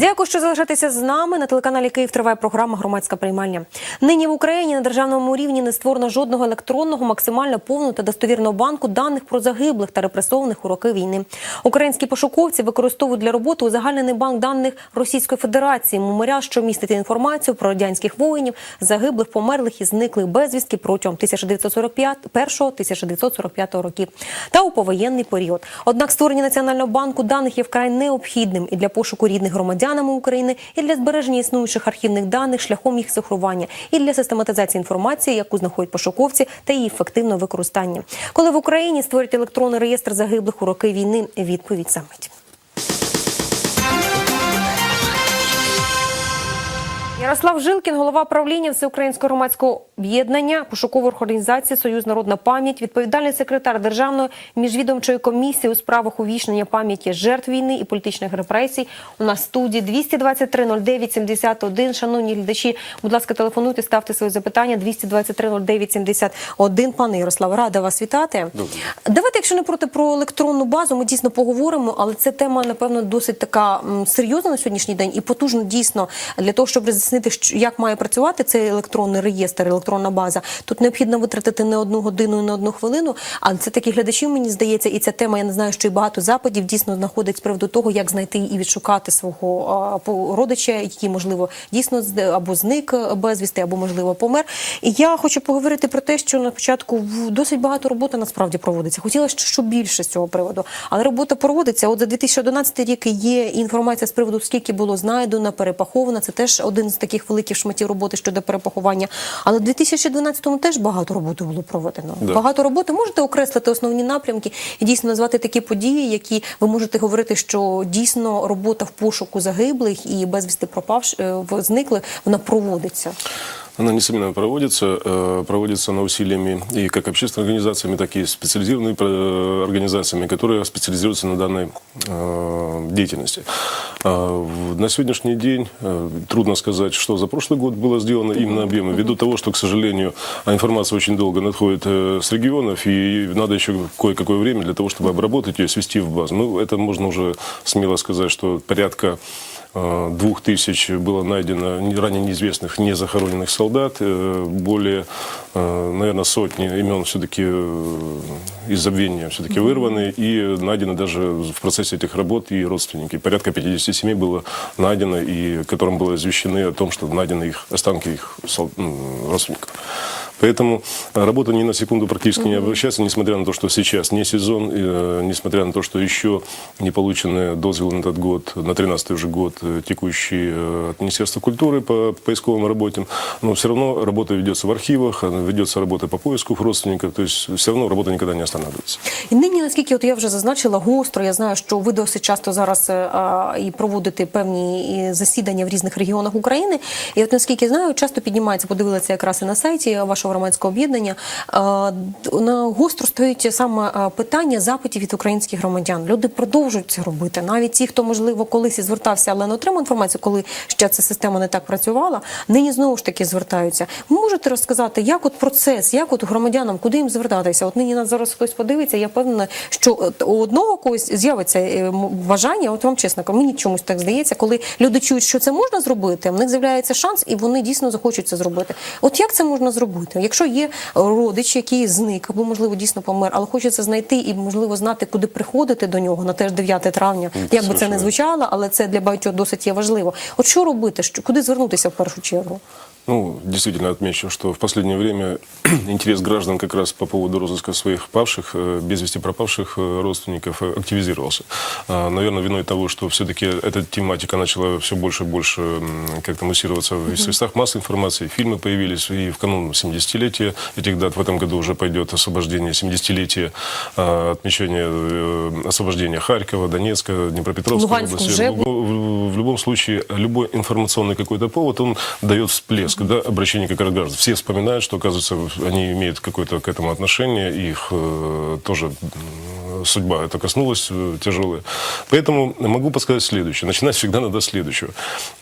Дякую, що залишаєтеся з нами. На телеканалі Київ триває програма Громадська приймальня. Нині в Україні на державному рівні не створено жодного електронного, максимально повного та достовірного банку даних про загиблих та репресованих у роки війни. Українські пошуковці використовують для роботи узагальнений банк даних Російської Федерації, меморіал, що містить інформацію про радянських воїнів, загиблих, померлих і зниклих безвістки протягом 1941-1945 років та у повоєнний період. Однак створення національного банку даних є вкрай необхідним і для пошуку рідних громадянами України, і для збереження існуючих архівних даних шляхом їх заховання, і для систематизації інформації, яку знаходять пошуковці, та її ефективного використання. Коли в Україні створять електронний реєстр загиблих у роки війни, відповідь мить. Ярослав Жилкін, голова правління Всеукраїнського громадського об'єднання, пошукової організації Союз Народна пам'ять, відповідальний секретар Державної міжвідомчої комісії у справах увічнення пам'яті жертв війни і політичних репресій. У нас студії 223 09 71. Шановні глядачі, будь ласка, телефонуйте, ставте свої запитання. 223 09 71. Пане Ярослав, рада вас вітати. Давайте, якщо не проти про електронну базу, ми дійсно поговоримо, але це тема, напевно, досить така серйозна на сьогоднішній день і потужно дійсно для того, щоб роз'яснити, що- як має працювати цей електронний реєстр, електронна база. Тут необхідно витратити не одну годину, не одну хвилину. Але це такі глядачі, мені здається, і ця тема, я не знаю, що і багато запитів дійсно знаходить з приводу того, як знайти і відшукати свого а, родича, який можливо дійсно або зник безвісти, або можливо помер. І я хочу поговорити про те, що на початку досить багато роботи насправді проводиться. Хотіла що більше з цього приводу, але робота проводиться. От за 2011 рік є інформація з приводу, скільки було знайдено, перепаховано. Це теж один з таких великих шматів роботи щодо перепахування. Але в 2012-му теж багато роботи було проведено. Да. Багато роботи можете окреслити основні напрямки і дійсно назвати такі події, які ви можете говорити, що дійсно робота в пошуку загиблих і безвісти пропавш е, зниклих, вона проводиться. Она, несомненно, проводится. э, Проводится она усилиями и как общественными организациями, так и специализированными э, организациями, которые специализируются на данной э, деятельности. А, На сегодняшний день трудно сказать, что за прошлый год было сделано именно объемы, ввиду того, что, к сожалению, а информация очень долго надходит с регионов, и надо еще кое-какое время для того, чтобы обработать ее, свести в базу. Ну, это можно уже смело сказать, что порядка двух тысяч было найдено не- ранее неизвестных, незахороненных солдат. э, Более, э, наверное, сотни имен все-таки из забвения все-таки вырваны. И найдены даже в процессе этих работ и родственники. Порядка 50 семей было найдено, и которым было извещены о том, что найдены их останки их родственников. Поэтому э, работа ни на секунду практически не обращается, несмотря на то, что сейчас не сезон, э, несмотря на то, что еще не получены дозволы на этот год, на 13 уже год э, текущий э, от Министерства культуры по поисковым работам, но все равно работа ведется в архивах, она ведется работа по поиску родственников, то есть все равно работа никогда не останавливается. І нині, наскільки от я вже зазначила, гостро, я знаю, що ви досить часто зараз е, а, і проводите певні і засідання в різних регіонах України. І от наскільки знаю, часто піднімається, подивилася якраз і на сайті вашого громадського об'єднання. На гостро стоїть саме питання запитів від українських громадян. Люди продовжують це робити. Навіть ті, хто можливо колись і звертався, але не отримав інформацію, коли ще ця система не так працювала. Нині знову ж таки звертаються. Можете розказати, як от процес, як от громадянам, куди їм звертатися? От нині нас зараз хтось подивиться. Я впевнена, що у одного когось з'явиться е, бажання. От вам чесно мені чомусь так здається, коли люди чують, що це можна зробити, в них з'являється шанс, і вони дійсно захочуть це зробити. От як це можна зробити? Якщо є родич, який зник, або можливо дійсно помер, але хочеться знайти і можливо знати, куди приходити до нього на теж 9 травня. Як би це не звучало, але це для багатьох досить є важливо. От що робити? Що куди звернутися в першу чергу? Ну, действительно отмечу, что в последнее время интерес граждан как раз по поводу розыска своих павших, э, без вести пропавших э, родственников э, активизировался. А, Наверное, виной того, что все-таки эта тематика начала все больше и больше как-то муссироваться в средствах массовой информации. Фильмы появились, и в канун 70-летия этих дат в этом году уже пойдет освобождение, 70-летие а, отмечания э, освобождения Харькова, Донецка, Днепропетровской Луганска области. уже в любом случае, любой информационный какой-то повод, он дает всплеск, да, обращение как раз граждан. Все вспоминают, что, оказывается, они имеют какое-то к этому отношение, их э, тоже судьба это коснулась э, тяжелая. Поэтому могу подсказать следующее. Начинать всегда надо следующего.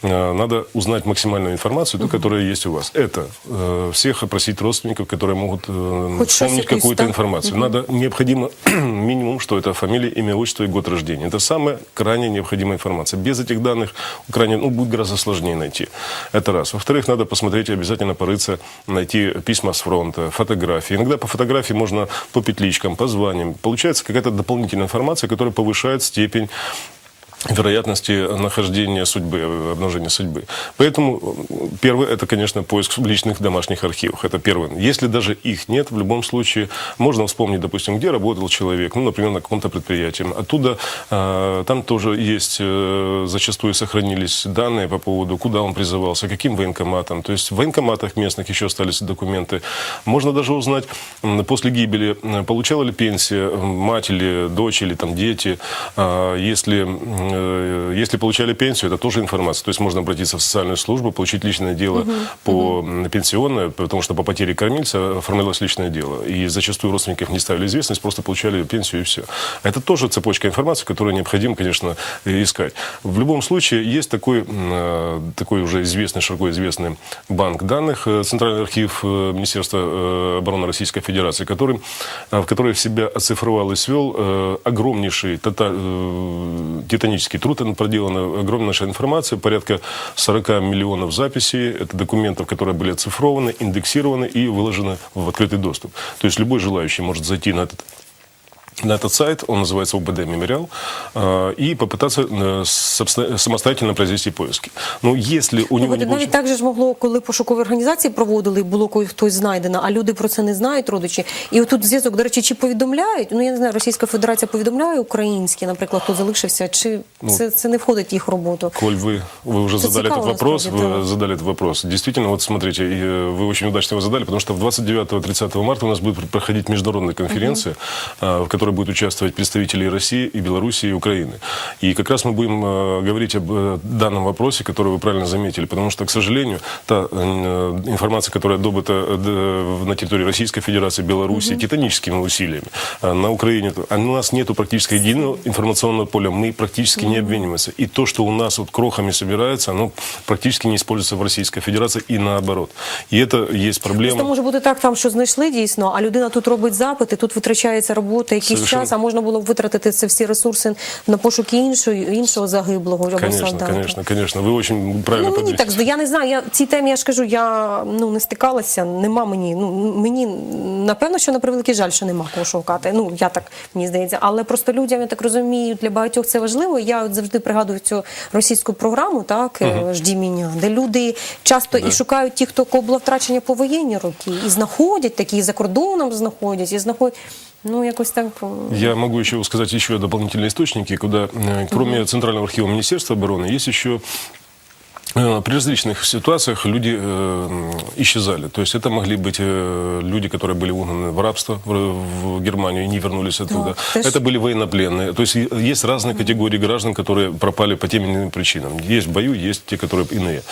Э, Надо узнать максимальную информацию, ту, которая есть у вас. Это э, всех опросить родственников, которые могут э, Хоть вспомнить какую-то информацию. Надо необходимо минимум, что это фамилия, имя, отчество и год рождения. Это самая крайне необходимая информация. Без этих данных крайне, ну, будет гораздо сложнее найти. Это раз. Во-вторых, надо посмотреть и обязательно порыться, найти письма с фронта, фотографии. Иногда по фотографии можно по петличкам, по званиям. Получается какая-то дополнительная информация, которая повышает степень вероятности нахождения судьбы, э, обнаружения судьбы. Поэтому э, первое, это, конечно, поиск в личных домашних архивах. Это первое. Если даже их нет, в любом случае можно вспомнить, допустим, где работал человек, ну, например, на каком-то предприятии. Оттуда э, там тоже есть, э, зачастую сохранились данные по поводу, куда он призывался, каким военкоматом. То есть в военкоматах местных еще остались документы. Можно даже узнать, м, после гибели, э, получала ли пенсия э, мать или дочь, или там дети. А, Если, э, если получали пенсию, это тоже информация. То есть можно обратиться в социальную службу, получить личное дело по м, пенсионное, потому что по потере кормильца оформлялось личное дело. И зачастую родственников не ставили известность, просто получали пенсию и все. Это тоже цепочка информации, которую необходимо, конечно, э, искать. В любом случае, есть такой, э, такой уже известный, широко известный банк данных, э, Центральный архив э, Министерства э, обороны Российской Федерации, который, э, в который в себя оцифровал и свел э, огромнейший тота- э, титанический труд, он проделана огромнейшая информация, порядка 40 миллионов записей, это документов, которые были оцифрованы, индексированы и выложены в открытый доступ. То есть любой желающий может зайти на этот на этот сайт, он называется УБД Мемориал, э, и попытаться э, собственно, самостоятельно произвести поиски. Но если у Ну, него от не навіть получится... так же ж могло, коли пошукові організації проводили, і було коли хтось знайдено, а люди про це не знають, родичі. І отут зв'язок, до речі, чи повідомляють? Ну я не знаю, Російська Федерація повідомляє українські, наприклад, хто залишився, чи Ну, це, це не входить в їх роботу? Коль вы, вы уже Это задали этот цікаво, вопрос, насправді, вы да. задали этот вопрос. Действительно, вот смотрите, и, э, вы очень удачно его задали, потому что в 29-30 марта у нас будет проходить международная конференция, а, в которой будут участвовать представители России и Белоруссии и Украины. И как раз мы будем э, говорить об э, данном вопросе, который вы правильно заметили, потому что, к сожалению, та э, информация, которая добыта на территории Российской Федерации, Белоруссии, титаническими усилиями, на Украине, у нас нету практически единого информационного поля, мы практически не обмениваемся. И то, что у нас вот крохами собирается, оно практически не используется в Российской Федерации и наоборот. И это есть проблема. Просто може бути так, там що знайшли дійсно, а людина тут робить запити, тут витрачається робота, якийсь час, а можна було б витратити це всі ресурси на пошуки іншого, іншого загиблого або Конечно, солдата. конечно, конечно. Вы очень правильно Ну, мені так. Я не знаю. Я цій темі я ж кажу, я ну не стикалася. Нема мені. Ну мені напевно, що на превеликий жаль, що нема кого шукати. Ну я так мені здається. Але просто людям я так розумію, для багатьох це важливо. Я от завжди пригадую цю російську програму, так uh жді мене, де люди часто і шукають ті, хто кого було втрачення по воєнні роки, і знаходять такі, і за кордоном знаходять, і знаходять. Ну якось так. Я могу еще сказать еще дополнительные источники, куда, э, кроме Центрального архива Министерства обороны, есть еще э, при различных ситуациях люди э, исчезали. То есть это могли быть э, люди, которые были угнаны в рабство в, в Германию и не вернулись оттуда. ж- это были военнопленные. То есть есть разные категории граждан, которые пропали по тем или иным причинам. Есть в бою, есть те, которые иные.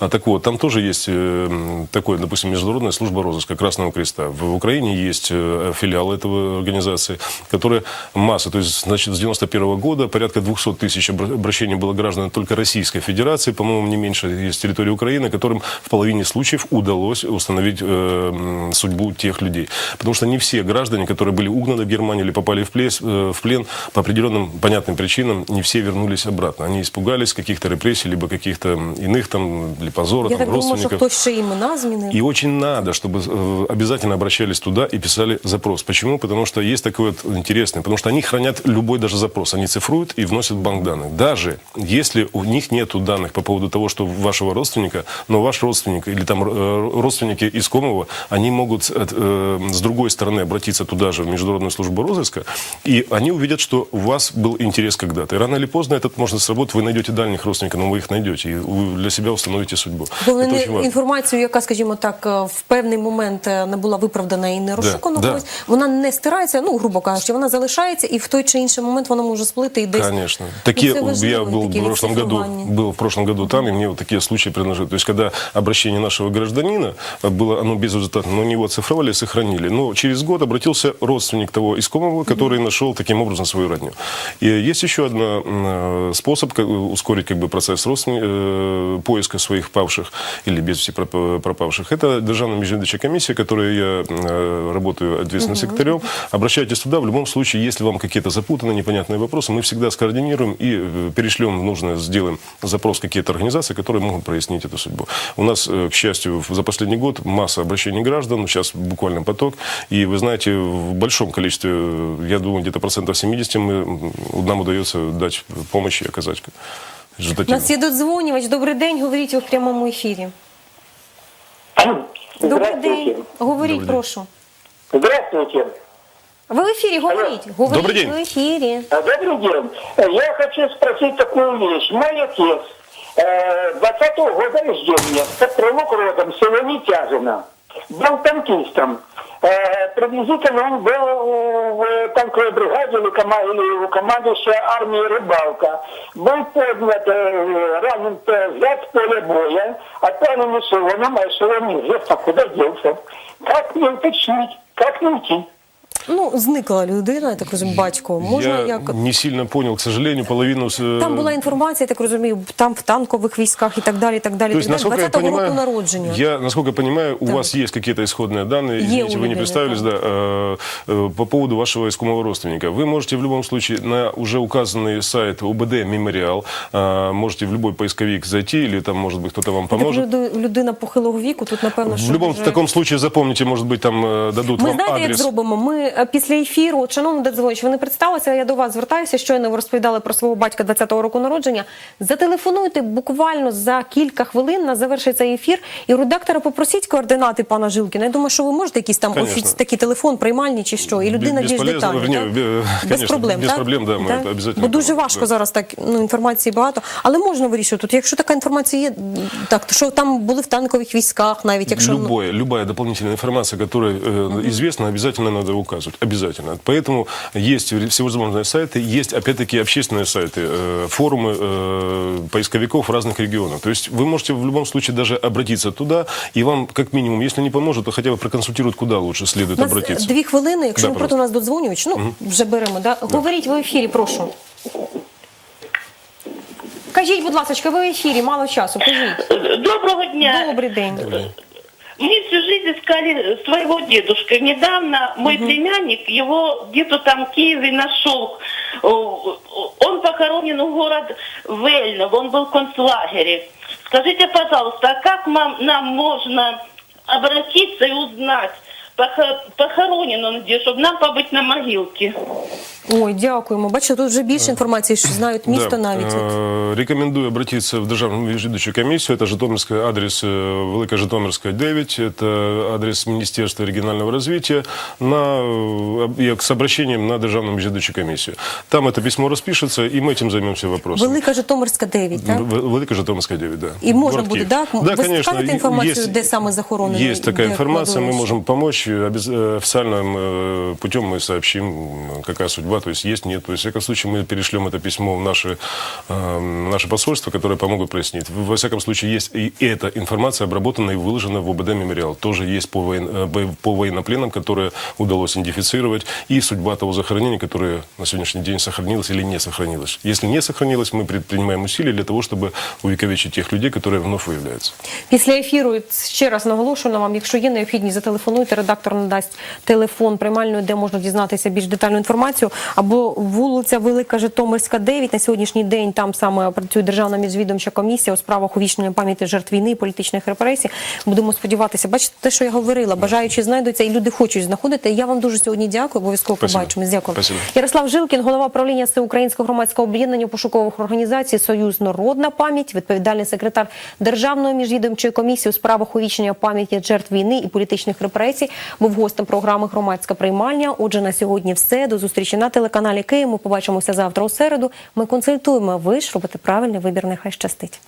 А, так вот, там тоже есть э, такое, допустим, Международная служба розыска Красного Креста. В Украине есть э, филиал этого организации, которая масса, то есть, значит, с 91 года порядка 200 тысяч обра- обращений было граждан только Российской Федерации, по-моему, не меньше есть территории Украины, которым в половине случаев удалось установить э, судьбу тех людей. Потому что не все граждане, которые были угнаны в Германию или попали в, плес- э, в плен по определенным понятным причинам, не все вернулись обратно. Они испугались каких-то репрессий, либо каких-то иных там, или позора, Я там, так думаю, родственников. ще імена змінив. И очень надо, чтобы э, обязательно обращались туда и писали запрос. Почему? Потому что есть такой вот интересный, потому что они хранят любой даже запрос. Они цифруют и вносят банк данных. Даже если у них нет данных по поводу того, что вашего родственника, но ваш родственник или там э, родственники искомого, они могут э, э, с другой стороны обратиться туда же, в Международную службу розыска, и они увидят, что у вас был интерес когда-то. И рано или поздно этот может сработать, вы найдете дальних родственников, но вы их найдете, и вы для себя установите судьбу. Бо Это вони очень важно. інформацію, яка, скажімо так, е, в певний момент е, не була виправдана і не розшукана да. когось, вона не стирається, ну грубо кажучи, вона залишається, і в той чи інший момент вона може сплити і десь. Конечно. Такие, Ну, це я важливо, был таке в прошлом году, відцифрування. был в прошлом году там, и мне вот такие случаи предложили. То есть, когда обращение нашего гражданина гражданина, было оно безрезультатно, но его оцифровали и сохранили. Но через год обратился родственник того искомого, который нашел таким образом свою родню. И есть еще один э, способ как ускорить как бы, процесс родственни- э, поиска своих павших или без проп- пропавших. Это Державная межведомственная комиссия, которой я э, работаю ответственным секретарем. Обращайтесь туда. В любом случае, если вам какие-то запутанные, непонятные вопросы, мы всегда скоординируем и э, перешлем в нужное, сделаем запрос какие-то организации, которые могут прояснить эту судьбу. У нас, э, к счастью, в- за последний год масса обращений граждан, сейчас буквально поток. И вы знаете, в большом количестве, э, я думаю, где-то процентов 70 мы, м, нам удается дать помощь и оказать У результативно. нас є додзвонювач. Добрий день, говоріть ви в прямому ефірі. Добрий Здравствуйте. день. Говоріть, Добрий день. прошу. Здравствуйте. Ви в ефірі, говоріть. Говоріть Добрий день. ви в ефірі. А, Добрый день. Э, Я хочу спросить такую вещь. Мой отец э, 20-го года рождения, с прямок родом, село Нетяжино, был танкистом. Э, Приблизительно он был э, в танковой бригаде или кома- или у командующей армии «Рыбалка». Был поднят, э, ранен э, взят с поля боя, отправлен эшелоном, а эшелон неизвестно куда делся. Как мне уточнить? Как найти? Ну, зникла людина, я так розумію, батько. Можна я як. не сильно понял, к сожалению, половину... с- э, Там була інформація, я так розумію, там в танкових військах і так далі. і так далі. То есть, так далі. насколько я 20-го понимаю, року народження. я, насколько я понимаю, у Да. вас есть какие-то исходные данные, Е извините, у вы не людей, представились, да, э, э, по поводу вашего искомого родственника. Вы можете в любом случае на уже указанный сайт УБД «Мемориал», э, можете в любой поисковик зайти, или там, может быть, кто-то вам Так поможет. люду- людина похилого віку, тут напевно, що В любом вже- таком случае запомните, может быть, там э, дадут Ми вам знаєте, як адрес. зробимо? Ми е, після ефіру, шановний додзвонювач, ви не представилися, я до вас звертаюся. Щойно ви розповідали про свого батька 20-го року народження. Зателефонуйте буквально за кілька хвилин на завершить цей ефір. І редактора попросіть координати пана Жилкіна. Я думаю, що ви можете якийсь там офіс, такий телефон, приймальні чи що, і людина більш детально. так? без конечно, проблем, без так? проблем, да, ми Так? обов'язково Бо дуже важко да. зараз так ну, інформації багато, але можна вирішити. Тут, якщо така інформація є, так то що там були в танкових військах, навіть якщо ну, Любое, любая дополнительная информация, которая э, известна, обязательно надо указывать. Обязательно. Поэтому есть всевозможные сайты, есть, опять-таки, общественные сайты, э, форумы э, поисковиков разных регионов. То есть вы можете в любом случае даже обратиться туда, и вам, как минимум, если не поможет, то хотя бы проконсультируют, куда лучше следует У нас обратиться. дві хвилини, якщо Да, ви проти нас додзвонювач, ну вже беремо. Да? Говоріть ви в ефірі, прошу. Кажіть, будь ласка, ви в ефірі, мало часу. Кажіть. Доброго дня. Добрий день. Мы всю жизнь искали своего дедушку. Недавно мой племянник, его где-то там в Киеве нашел. Он похоронен у город Вельнов, он был в концлагере. Скажите, пожалуйста, а как нам, нам можно обратиться и узнать, похо- похоронен он где, чтобы нам побыть на могилке? Ой, дякуємо. Бачите, тут вже більше інформації, що знають місто Да. навіть. От. Э, Рекомендую обратиться в Державную межведущую комиссию. Это Житомирская, адрес э, Велика Житомирская 9. Это адрес Министерства регионального развития на, э, и с обращением на Державную межведущую комиссию. Там это письмо распишется, и мы этим займемся вопросом. Велика Житомирська 9, так? В- Велика Житомирская 9, да. І можна Город буде, Киев. так? Да, Ви конечно. скажете и- інформацію, де саме захоронено? Есть такая де информация, мы кладовище? можем помочь. э, обяз- э, Официальным э, путем мы сообщим, м, какая судьба, то есть есть, нет. То есть, в всяком случае, мы перешлем это письмо в наши, э, наше посольство, которое помогут прояснить. Во всяком случае, есть и эта информация обработана и выложена в ОБД «Мемориал». Тоже есть по, воен- э, бо- по военнопленным, которые удалось идентифицировать, и судьба того захоронения, которое на сегодняшний день сохранилось или не сохранилось. Если не сохранилось, мы предпринимаем усилия для того, чтобы увековечить тех людей, которые вновь выявляются. Після ефіру ще раз наголошую на вам, якщо є необхідність, зателефонуйте, редактор надасть телефон приймальної, де можна дізнатися більш детальну інформацію, Або вулиця Велика Житомирська, 9. На сьогоднішній день там саме працює Державна міжвідомча комісія у справах увічнення пам'яті жертв війни і політичних репресій. Будемо сподіватися. Бачите, те, що я говорила, бажаючі знайдуться, і люди хочуть знаходити. Я вам дуже сьогодні дякую. Обов'язково побачимось. Дякую. Спасибо. Ярослав Жилкін, голова правління Всеукраїнського громадського об'єднання пошукових організацій Союз Народна пам'ять, відповідальний секретар Державної міжвідомчої комісії у справах увічнення пам'яті жертв війни і політичних репресій, був гостем програми Громадська приймальня. Отже, на сьогодні все. До зустрічі на телеканалі Київ. Ми побачимося завтра у середу. Ми консультуємо. Ви ж робите правильний вибір. Нехай щастить.